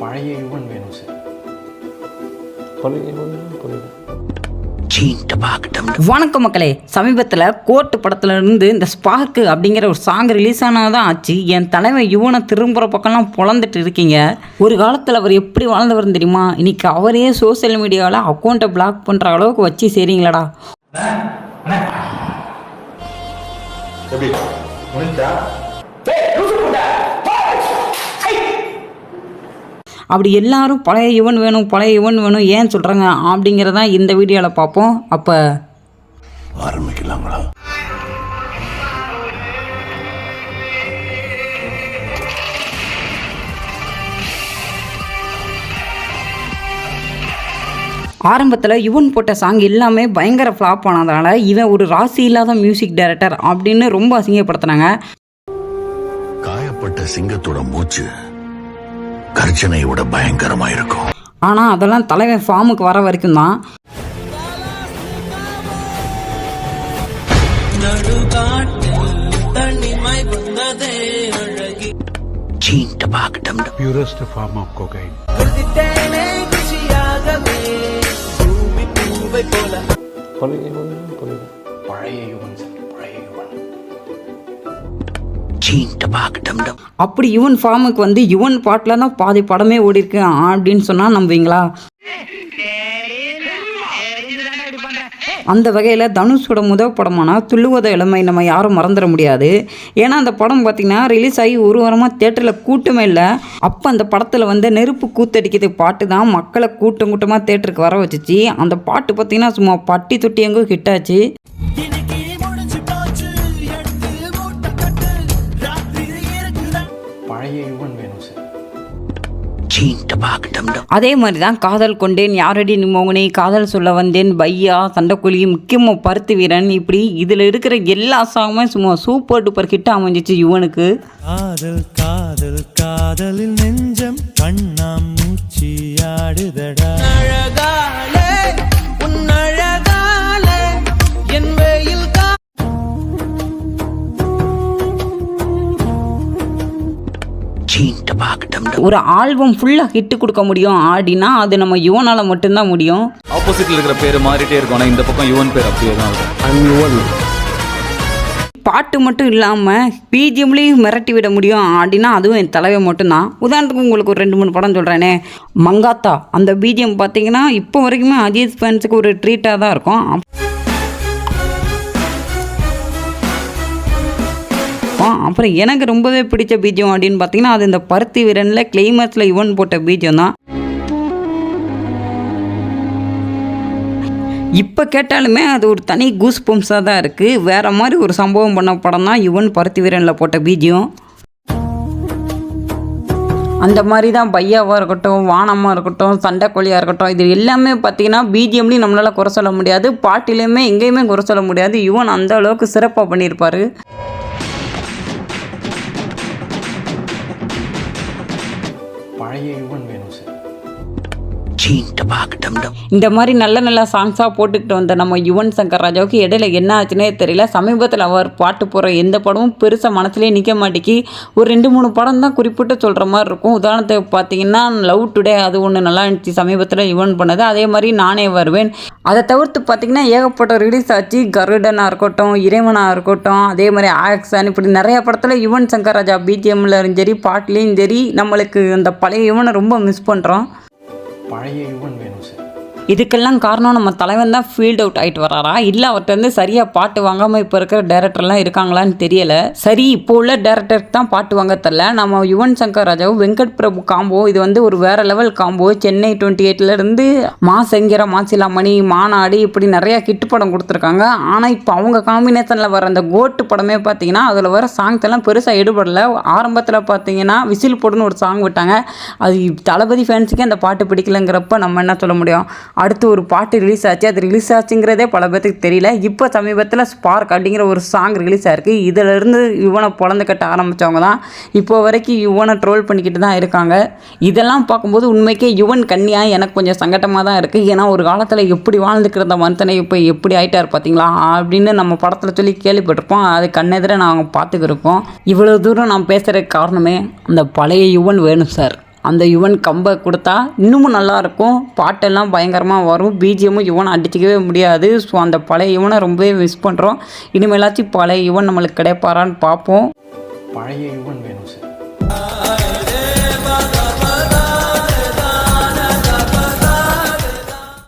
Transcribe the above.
பழைய யுவன் வேணும் சார் பழைய யுவன் புரியல வணக்கம் மக்களே. சமீபத்தில் கோர்ட்டு படத்துல இருந்து இந்த ஸ்பார்க்கு அப்படிங்கிற ஒரு சாங் ரிலீஸ் ஆனதான் ஆச்சு. என் தலைவன் யுவனை திரும்புகிற பக்கம்லாம் பொழந்துட்டு இருக்கீங்க. ஒரு காலத்தில் அவர் எப்படி வாழ்ந்தவர் தெரியுமா? இன்னைக்கு அவரே சோஷியல் மீடியாவில் அக்கௌண்ட்டை பிளாக் பண்ணுற அளவுக்கு வச்சு சரிங்களாடா. எப்படி? அப்படி எல்லாரும் பழைய யுவன் வேணும் பழைய யுவன் வேணும் ஏன் சொல்கிறாங்க அப்படிங்கிறதான் இந்த வீடியோவில் பார்ப்போம். அப்போ ஆரம்பிக்கலாங்களா? ஆரம்பத்தில் யுவன் போட்ட சாங் எல்லாமே பயங்கர ஃப்ளாப் ஆனதால இவன் ஒரு ராசி இல்லாத மியூசிக் டைரக்டர் அப்படின்னு ரொம்ப அசிங்கப்படுத்தினாங்க. காயப்பட்ட சிங்கத்தோட மூச்சு. கர்ஜனை விட பயங்கரமா இருக்கும் ஆனால் அதெல்லாம் தலைவன் ஃபார்முக்கு வர வரைக்கும் தான் purest form of cocaine. பழைய யுவன் சார் அப்படி யுவன் ஃபார்முக்கு வந்து யுவன் பாட்டில் தான் பாதி படமே ஓடி இருக்கு அப்படின்னு சொன்னால் நம்புவீங்களா? அந்த வகையில் தனுஷோட முதல் படமான துள்ளுவத இளமை நம்ம யாரும் மறந்துட முடியாது. ஏன்னா அந்த படம் பார்த்திங்கன்னா ரிலீஸ் ஆகி ஒரு வாரமாக தேட்டரில் கூட்டமே இல்லை. அப்போ அந்த படத்தில் வந்து நெருப்பு கூத்தடிக்கிறது பாட்டு தான் மக்களை கூட்டம் கூட்டமாக தேட்டருக்கு வர வச்சுச்சு. அந்த பாட்டு பார்த்திங்கன்னா சும்மா பட்டி தொட்டி எங்கோ ஹிட் ஆச்சு. பழைய யுவன் வேணும் சார். அதே மாதிரி தான் காதல் கொண்டேன் யாரடி நீ மோகனே காதல் சொல்ல வந்தேன் பையா சண்டைக்குழி முக்கியமாக பருத்தி வீரன் இப்படி இதில் இருக்கிற எல்லா சாங்குமே சும்மா சூப்பர் டூப்பர் ஹிட் அமைஞ்சிச்சு யுவனுக்கு. காதல் காதல் காதலில் நெஞ்சம் கண்ணாம் மூச்சியாடுதடா அழகாலே ஒரு ஆல்பம் ஃபுல்லாக ஹிட் கொடுக்க முடியும். அப்படின்னா அது நம்ம யுவனால் மட்டும்தான் முடியும். ஆப்போசிட்ல இருக்கிற பேர் மாறிட்டே இருக்கும். இந்த பக்கம் யுவன் பேர் அப்படியே தான் இருக்கும் பாட்டு மட்டும் இல்லாமல் பிஜிஎம்லேயும் மிரட்டி விட முடியும். அப்படின்னா அதுவும் என் தலைவை மட்டும்தான். உதாரணத்துக்கு உங்களுக்கு ஒரு ரெண்டு மூணு படம் சொல்கிறேனே மங்காத்தா. அந்த பிஜிஎம் பார்த்தீங்கன்னா இப்போ வரைக்குமே அஜித் ஃபேன்ஸுக்கு ஒரு ட்ரீட்டாக தான் இருக்கும். ஆ, அப்புறம் எனக்கு ரொம்பவே பிடிச்ச பீஜம் அப்படின்னு பார்த்தீங்கன்னா அது இந்த பருத்தி வீரனில் கிளைமேக்ஸில் யுவன் போட்ட பீஜம் தான். இப்போ கேட்டாலுமே அது ஒரு தனி கூஸ் பம்ப்ஸாக தான் இருக்குது வேறு மாதிரி ஒரு சம்பவம் பண்ண படம் தான் யுவன் பருத்தி வீரனில் போட்ட பீஜியம் அந்த மாதிரி தான் பையாவாக இருக்கட்டும் வானமாக இருக்கட்டும் சண்டைக்கோழியாக இருக்கட்டும் இது எல்லாமே பார்த்தீங்கன்னா பிஜிஎம்லேயும் நம்மளால் குறை சொல்ல முடியாது. பாட்டிலையுமே எங்கேயுமே குறை சொல்ல முடியாது. யுவன் அந்த அளவுக்கு சிறப்பாக பண்ணியிருப்பார். பழைய யுவன் வேணும் சார் இந்த மாதிரி நல்ல நல்ல சாங்ஸாக போட்டுக்கிட்டு வந்த நம்ம யுவன் சங்கர் ராஜாவுக்கு இடையில என்ன ஆச்சுன்னே தெரியல. சமீபத்தில் அவர் பாட்டு போகிற எந்த படமும் பெருசாக மனசுலேயே நிற்க மாட்டேங்கி ஒரு ரெண்டு மூணு படம் தான் குறிப்பிட்டு சொல்கிற மாதிரி இருக்கும். உதாரணத்துக்கு பார்த்தீங்கன்னா லவ் டுடே அது ஒன்று நல்லா இருந்துச்சு. சமீபத்தில் யுவன் பண்ணது. அதே மாதிரி நானே வருவேன். அதை தவிர்த்து பார்த்தீங்கன்னா ஏகப்பட்ட ரிலீஸ் ஆச்சு. கருடனாக இருக்கட்டும் இறைவனாக இருக்கட்டும் அதே மாதிரி ஆக்ஷன். இப்படி நிறைய படத்தில் யுவன் சங்கர் ராஜா பிஜிஎம்லையும் சரி பாட்டுலேயும் சரி நம்மளுக்கு அந்த பழைய யுவனை ரொம்ப மிஸ் பண்ணுறோம் பழைய யுவன் வேணும் சார். இதுக்கெல்லாம் காரணம் நம்ம தலைவன் தான் ஃபீல்ட் அவுட் ஆகிட்டு வராரா இல்லை அவர்கிட்ட வந்து சரியாக பாட்டு வாங்காமல் இப்போ இருக்கிற டேரக்டர்லாம் இருக்காங்களான்னு தெரியலை. சரி இப்போ உள்ள டேரக்டருக்கு தான் பாட்டு வாங்க தெரில நம்ம யுவன் சங்கர் ராஜாவும் வெங்கட் பிரபு காம்போ இது வந்து ஒரு வேற லெவல் காம்போ சென்னை டுவெண்ட்டி எயிட்லேருந்து மா செங்கிற மாசிலாமணி மாநாடு இப்படி நிறையா கிட்டு படம் கொடுத்துருக்காங்க. ஆனால் இப்போ அவங்க காம்பினேஷனில் வர அந்த கோட்டு படமே பார்த்தீங்கன்னா அதில் வர சாங்ஸ் எல்லாம் பெருசாக ஈடுபடல ஆரம்பத்தில் பார்த்தீங்கன்னா விசில் போடுன்னு ஒரு சாங் விட்டாங்க. அது தளபதி ஃபேன்ஸுக்கே அந்த பாட்டு பிடிக்கலங்கிறப்ப நம்ம என்ன சொல்ல முடியும்? அடுத்து ஒரு பாட்டு ரிலீஸ் ஆச்சு. அது ரிலீஸ் ஆச்சுங்கிறதே பல பேர்த்துக்கு தெரியல. இப்போ சமீபத்தில் ஸ்பார்க் அப்படிங்கிற ஒரு சாங் ரிலீஸ் ஆயிருக்கு. இதிலிருந்து யுவனை பொழந்து கட்ட ஆரம்பித்தவங்க தான் இப்போ வரைக்கும் யுவனை ட்ரோல் பண்ணிக்கிட்டு தான் இருக்காங்க. இதெல்லாம் பார்க்கும்போது உண்மைக்கே யுவன் கன்னியா எனக்கு கொஞ்சம் சங்கட்டமாக தான் இருக்குது ஏன்னா ஒரு காலத்தில் எப்படி வாழ்ந்துக்கிற மனுத்தனை இப்போ எப்படி ஆயிட்டார் பார்த்தீங்களா அப்படின்னு நம்ம படத்தில் சொல்லி கேள்விப்பட்டிருப்போம். அது கண்ணெதிர நாங்கள் பார்த்துக்கிருக்கோம். இவ்வளோ தூரம் நான் பேசுகிற காரணமே அந்த பழைய யுவன் வேணும் சார். அந்த யுவன் கம்பை கொடுத்தா இன்னமும் நல்லாயிருக்கும். பாட்டெல்லாம் பயங்கரமாக வரும். பிஜிஎம்மும் யுவன் அடிச்சிக்கவே முடியாது. ஸோ அந்த பழைய யுவனை ரொம்பவே மிஸ் பண்ணுறோம் இனிமேலாச்சும் பழைய யுவன் நம்மளுக்கு கிடைப்பாரான்னு பார்ப்போம். பழைய யுவன் வேணும் சார்.